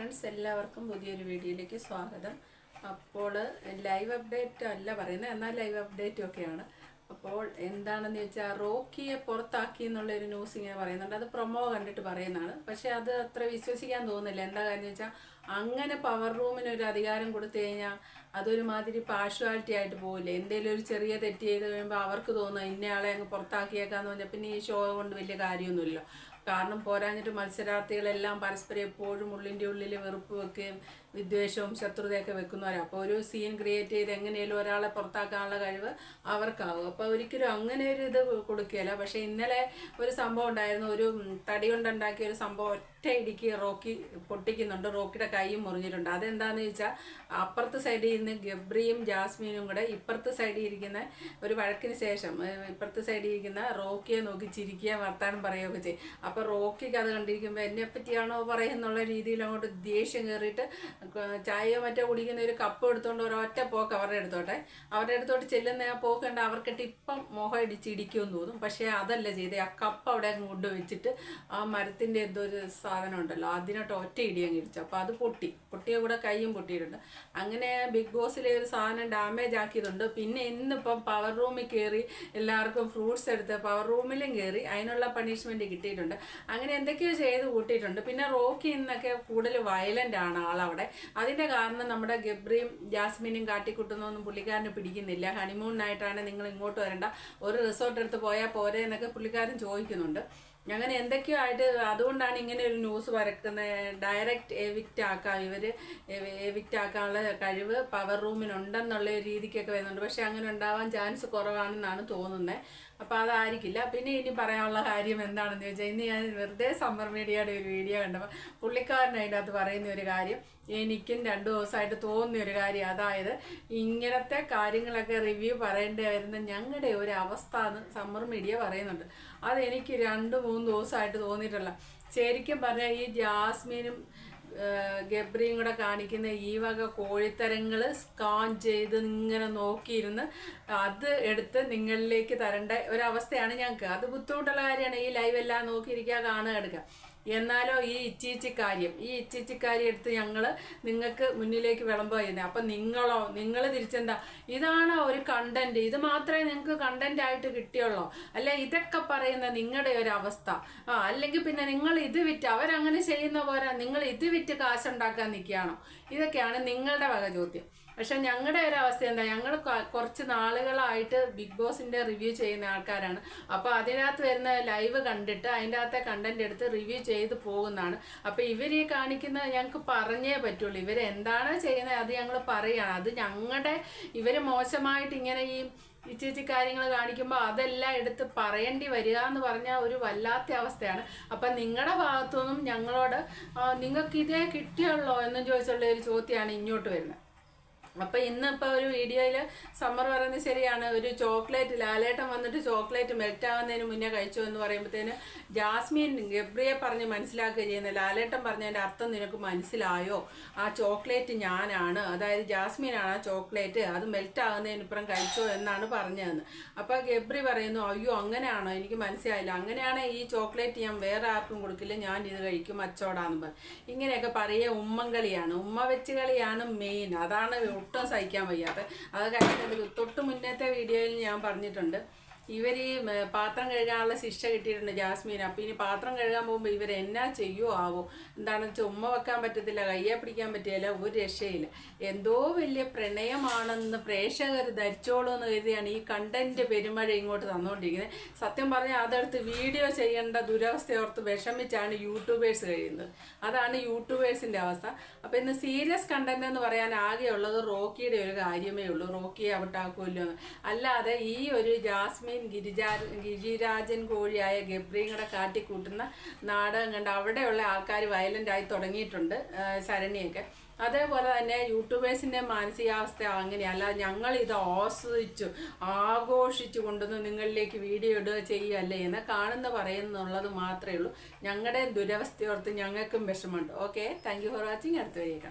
Friends എല്ലാവർക്കും പുതിയൊരു വീഡിയോയിലേക്ക് സ്വാഗതം. അപ്പോൾ ലൈവ് അപ്ഡേറ്റ് അല്ല പറയുന്നത് എന്നാൽ ലൈവ് അപ്ഡേറ്റും ഒക്കെയാണ്. അപ്പോൾ എന്താണെന്ന് വെച്ചാൽ റോക്കിയെ പുറത്താക്കി എന്നുള്ളൊരു ന്യൂസ് ഇങ്ങനെ പറയുന്നുണ്ട്. അത് പ്രൊമോ കണ്ടിട്ട് പറയുന്നതാണ്. പക്ഷെ അത് അത്ര വിശ്വസിക്കാൻ തോന്നുന്നില്ല. എന്താ കാര്യം വെച്ചാൽ അങ്ങനെ പവർ റൂമിന് ഒരു അധികാരം കൊടുത്തു കഴിഞ്ഞാൽ അതൊരുമാതിരി പാഷ്വാലിറ്റി ആയിട്ട് പോകില്ലേ എന്തെങ്കിലും ഒരു ചെറിയ തെറ്റ് ചെയ്ത് കഴിയുമ്പോൾ അവർക്ക് തോന്നുക ഇന്നയാളെ അങ്ങ് പുറത്താക്കിയേക്കാന്ന് പറഞ്ഞാൽ പിന്നെ ഈ ഷോ കൊണ്ട് വലിയ കാര്യമൊന്നുമില്ല കാരണം പോരാഞ്ഞിട്ട് മത്സരാർത്ഥികളെല്ലാം പരസ്പരം എപ്പോഴും ഉള്ളിന്റെ ഉള്ളിൽ വെറുപ്പ് വെക്കുകയും വിദ്വേഷവും ശത്രുതയൊക്കെ വെക്കുന്നവരാണ് അപ്പോൾ ഒരു സീൻ ക്രിയേറ്റ് ചെയ്ത് എങ്ങനെയും ഒരാളെ പുറത്താക്കാനുള്ള കഴിവ് അവർക്കാവും. അപ്പോൾ ഒരിക്കലും അങ്ങനെ ഒരു ഇത് കൊടുക്കുകയില്ല. പക്ഷേ ഇന്നലെ ഒരു സംഭവം ഉണ്ടായിരുന്നു. ഒരു തടി കൊണ്ടുണ്ടാക്കിയ ഒരു സംഭവം ഒറ്റ ഇടിക്ക് റോക്കി പൊട്ടിക്കുന്നുണ്ട്. റോക്കിയുടെ കൈയും മുറിഞ്ഞിട്ടുണ്ട്. അതെന്താണെന്ന് ചോദിച്ചാൽ അപ്പുറത്തെ സൈഡിൽ നിന്ന് ഗബ്രിയും ജാസ്മീനും കൂടെ ഇപ്പുറത്തെ സൈഡിൽ ഇരിക്കുന്ന ഒരു വഴക്കിന് ശേഷം ഇപ്പുറത്ത് സൈഡിൽ ഇരിക്കുന്ന റോക്കിയെ നോക്കി ചിരിക്കുക വർത്താനം പറയുകയൊക്കെ ചെയ്യും. അപ്പോൾ റോക്കിക്ക് അത് കണ്ടിരിക്കുമ്പോൾ എന്നെ പറ്റിയാണോ പറയുന്നുള്ള രീതിയിൽ അങ്ങോട്ട് ദേഷ്യം കയറിയിട്ട് ചായയോ മറ്റോ കുടിക്കുന്ന ഒരു കപ്പ് എടുത്തുകൊണ്ട് ഒരൊറ്റ പോക്ക് അവരുടെ അടുത്തോട്ടെ. അവരുടെ അടുത്തോട്ട് ചെല്ലുന്ന ആ പോക്ക് കണ്ട് അവർക്കിട്ട് ഇപ്പം മുഖം ഇടിച്ച് ഇടിക്കുമെന്ന് തോന്നും. പക്ഷേ അതല്ല ചെയ്തത് ആ കപ്പ് അവിടെ കൊണ്ട് വെച്ചിട്ട് ആ മരത്തിന്റെ എന്തോ ഒരു സാധനം ഉണ്ടല്ലോ അതിനോട്ട് ഒറ്റ ഇടി അങ്ങ് ഇടിച്ചു. അപ്പോൾ അത് പൊട്ടി. പൊട്ടിയ കൂടെ കൈയും പൊട്ടിയിട്ടുണ്ട്. അങ്ങനെ ബിഗ് ബോസിലെ ഒരു സാധനം ഡാമേജ് ആക്കിയതുണ്ട് പിന്നെ ഇന്നിപ്പം പവർ റൂമിൽ കയറി എല്ലാവർക്കും ഫ്രൂട്ട്സ് എടുത്ത് പവർ റൂമിലും കയറി അതിനുള്ള പണിഷ്മെന്റ് കിട്ടിയിട്ടുണ്ട്. അങ്ങനെ എന്തൊക്കെയോ ചെയ്ത് കൂട്ടിയിട്ടുണ്ട്. പിന്നെ റോക്കി ഇന്നൊക്കെ കൂടുതൽ വയലന്റ് ആണ് ആളവിടെ. അതിന്റെ കാരണം നമ്മുടെ ഗബ്രിയും ജാസ്മിനും കാട്ടിക്കുട്ടുന്നൊന്നും പുള്ളിക്കാരന് പിടിക്കുന്നില്ല. ഹണിമൂണിനായിട്ടാണ് നിങ്ങൾ ഇങ്ങോട്ട് വരേണ്ട. ഒരു റിസോർട്ട് എടുത്ത് പോയാൽ പോരെ എന്നൊക്കെ പുള്ളിക്കാരൻ ചോദിക്കുന്നുണ്ട്. അങ്ങനെ എന്തൊക്കെയോ ആയിട്ട് അതുകൊണ്ടാണ് ഇങ്ങനെ ഒരു ന്യൂസ് വരക്കുന്നത്. ഡയറക്റ്റ് എവിക്റ്റ് ആക്കാം ഇവർ എവിക്റ്റ് ആക്കാനുള്ള കഴിവ് പവർ റൂമിനുണ്ടെന്നുള്ള രീതിക്കൊക്കെ വരുന്നുണ്ട്. പക്ഷെ അങ്ങനെ ഉണ്ടാവാൻ ചാൻസ് കുറവാണെന്നാണ് തോന്നുന്നത് അപ്പോൾ അതായിരിക്കില്ല. പിന്നെ ഇനി പറയാനുള്ള കാര്യം എന്താണെന്ന് ചോദിച്ചാൽ ഇന്ന് ഞാൻ വെറുതെ സമ്മർ മീഡിയയുടെ ഒരു വീഡിയോ കണ്ടപ്പോൾ പുള്ളിക്കാരൻ അകത്ത് പറയുന്ന ഒരു കാര്യം എനിക്കും രണ്ടു ദിവസമായിട്ട് തോന്നിയ ഒരു കാര്യം. അതായത് ഇങ്ങനത്തെ കാര്യങ്ങളൊക്കെ റിവ്യൂ പറയേണ്ടി വരുന്ന ഞങ്ങളുടെ ഒരു അവസ്ഥ എന്ന് സമ്മർ മീഡിയ പറയുന്നുണ്ട്. അതെനിക്ക് രണ്ട് മൂന്ന് ദിവസമായിട്ട് തോന്നിയിട്ടില്ല. ശരിക്കും പറഞ്ഞാൽ ഈ ജാസ്മിനും ഗബ്രിയും കൂടെ കാണിക്കുന്ന ഈ വക കോഴിത്തരങ്ങൾ സ്കാൻ ചെയ്ത് ഇങ്ങനെ നോക്കിയിരുന്ന് അത് എടുത്ത് നിങ്ങളിലേക്ക് തരേണ്ട ഒരവസ്ഥയാണ് ഞങ്ങൾക്ക് അത് ബുദ്ധിമുട്ടുള്ള കാര്യമാണ്. ഈ ലൈവ് എല്ലാം നോക്കിയിരിക്കുക കാണുക എടുക്കുക എന്നാലോ ഈ ഇച്ചിച്ചിക്കാര്യം ഈ ഇച്ചിച്ചിക്കാര്യം എടുത്ത് ഞങ്ങൾ നിങ്ങൾക്ക് മുന്നിലേക്ക് വിളമ്പ് ചെയ്യുന്നത് അപ്പം നിങ്ങളോ നിങ്ങൾ തിരിച്ചെന്താ? ഇതാണ് ഒരു കണ്ടന്റ് ഇത് മാത്രമേ നിങ്ങൾക്ക് കണ്ടന്റ് ആയിട്ട് കിട്ടിയുള്ളൂ. അല്ല ഇതൊക്കെ പറയുന്ന നിങ്ങളുടെ ഒരു അവസ്ഥ. ആ അല്ലെങ്കിൽ പിന്നെ നിങ്ങൾ ഇത് വിറ്റ് അവരങ്ങനെ ചെയ്യുന്ന പോലെ നിങ്ങൾ ഇത് വിറ്റ് കാശുണ്ടാക്കാൻ നിൽക്കുകയാണോ? ഇതൊക്കെയാണ് നിങ്ങളുടെ വക ചോദ്യം. പക്ഷെ ഞങ്ങളുടെ ഒരു അവസ്ഥ എന്താ? ഞങ്ങൾ കുറച്ച് നാളുകളായിട്ട് ബിഗ് ബോസിന്റെ റിവ്യൂ ചെയ്യുന്ന ആൾക്കാരാണ്. അപ്പോൾ അതിനകത്ത് വരുന്ന ലൈവ് കണ്ടിട്ട് അതിന്റെ അകത്തെ കണ്ടന്റ് എടുത്ത് റിവ്യൂ ചെയ്ത് പോകുന്നതാണ്. അപ്പോൾ ഇവർ ഈ കാണിക്കുന്ന ഞങ്ങൾക്ക് പറഞ്ഞേ പറ്റുള്ളൂ. ഇവർ എന്താണ് ചെയ്യുന്നത് അത് ഞങ്ങൾ പറയുകയാണ് അത് ഞങ്ങളുടെ ഇവർ മോശമായിട്ട് ഇങ്ങനെ ഈ ഇച്ചിച്ചി ചേച്ചി കാര്യങ്ങൾ കാണിക്കുമ്പോൾ അതെല്ലാം എടുത്ത് പറയേണ്ടി വരിക എന്ന് പറഞ്ഞാൽ ഒരു വല്ലാത്ത അവസ്ഥയാണ്. അപ്പം നിങ്ങളുടെ ഭാഗത്തുനിന്നും ഞങ്ങളോട് നിങ്ങൾക്ക് ഇതേ കിട്ടിയുള്ളോ? എന്നും ചോദിച്ചുള്ള ഒരു ചോദ്യമാണ് ഇങ്ങോട്ട് വരുന്നത്. അപ്പൊ ഇന്ന് ഇപ്പൊ ഒരു വീഡിയോയിൽ സമ്മർ പറയുന്നത് ശരിയാണ്. ഒരു ചോക്ലേറ്റ് ലാലേട്ടൻ വന്നിട്ട് ചോക്ലേറ്റ് മെൽറ്റ് ആവുന്നതിന് മുന്നേ കഴിച്ചു എന്ന് പറയുമ്പോഴത്തേന് ജാസ്മിൻ ഗബ്രിയെ പറഞ്ഞ് മനസ്സിലാക്കുക ചെയ്യുന്ന. ലാലേട്ടൻ പറഞ്ഞതിന്റെ അർത്ഥം നിനക്ക് മനസ്സിലായോ? ആ ചോക്ലേറ്റ് ഞാനാണ്. അതായത് ജാസ്മിനാണ് ആ ചോക്ലേറ്റ്. അത് മെൽറ്റ് ആകുന്നതിന് ഇപ്പുറം കഴിച്ചോ എന്നാണ് പറഞ്ഞതെന്ന്. അപ്പൊ ഗബ്രി പറയുന്നു അയ്യോ അങ്ങനെയാണോ? എനിക്ക് മനസ്സിലായില്ല. അങ്ങനെയാണെങ്കിൽ ഈ ചോക്ലേറ്റ് ഞാൻ വേറെ ആർക്കും കൊടുക്കില്ല. ഞാൻ ഇത് കഴിക്കും അച്ചോടാന്ന് പറഞ്ഞു. ഇങ്ങനെയൊക്കെ പറയുക ഉമ്മൻ കളിയാണ്. ഉമ്മ വെച്ച് കളിയാണ് മെയിൻ അതാണ് ഒട്ടും സഹിക്കാൻ വയ്യാത്ത. അത് കഴിഞ്ഞിട്ട് തൊട്ട് മുന്നത്തെ വീഡിയോയിൽ ഞാൻ പറഞ്ഞിട്ടുണ്ട്. ഇവർ ഈ പാത്രം കഴുകാനുള്ള ശിക്ഷ കിട്ടിയിട്ടുണ്ട് ജാസ്മീൻ അപ്പം ഇനി പാത്രം കഴുകാൻ പോകുമ്പോൾ ഇവർ എന്നാ ചെയ്യുമോ ആവോ? എന്താണ് ചുമ്മ വെക്കാൻ പറ്റത്തില്ല കയ്യെ പിടിക്കാൻ പറ്റില്ല ഒരു രക്ഷയില്ല. എന്തോ വലിയ പ്രണയമാണെന്ന് പ്രേക്ഷകർ ധരിച്ചോളൂ എന്ന് കരുതിയാണ് ഈ കണ്ടന്റ് പെരുമഴ ഇങ്ങോട്ട് തന്നുകൊണ്ടിരിക്കുന്നത് സത്യം പറഞ്ഞാൽ അതെടുത്ത് വീഡിയോ ചെയ്യേണ്ട ദുരവസ്ഥ ഓർത്ത് വിഷമിച്ചാണ് യൂട്യൂബേഴ്സ് കഴിയുന്നത്. അതാണ് യൂട്യൂബേഴ്സിന്റെ അവസ്ഥ. അപ്പം ഇന്ന് സീരിയസ് കണ്ടന്റ് എന്ന് പറയാൻ ആകെയുള്ളത് റോക്കിയുടെ ഒരു കാര്യമേ ഉള്ളൂ. റോക്കിയെ ഔട്ടാക്കുമല്ലോ എന്ന്. അല്ലാതെ ഈ ഒരു ജാസ്മിൻ ഗിരിജാ ഗിരിരാജൻ കോഴിയായ ഗബ്രിയും കൂടെ കാട്ടിക്കൂട്ടുന്ന നാടകം കണ്ട് അവിടെയുള്ള ആൾക്കാർ വയലന്റ് ആയി തുടങ്ങിയിട്ടുണ്ട് ശരണിയൊക്കെ. അതേപോലെ തന്നെ യൂട്യൂബേഴ്സിന്റെ മാനസികാവസ്ഥ അങ്ങനെയല്ല ഞങ്ങൾ ഇത് ആസ്വദിച്ചു ആഘോഷിച്ചു കൊണ്ടുവന്ന് നിങ്ങളിലേക്ക് വീഡിയോ ഇടുക ചെയ്യുകയല്ലേ എന്ന് കാണുന്ന പറയുന്നുള്ളത് മാത്രമേ ഉള്ളൂ. ഞങ്ങളുടെ ദുരവസ്ഥയോർത്ത് ഞങ്ങൾക്കും വിഷമമുണ്ട്. Okay thank you for watching അടുത്ത വരിക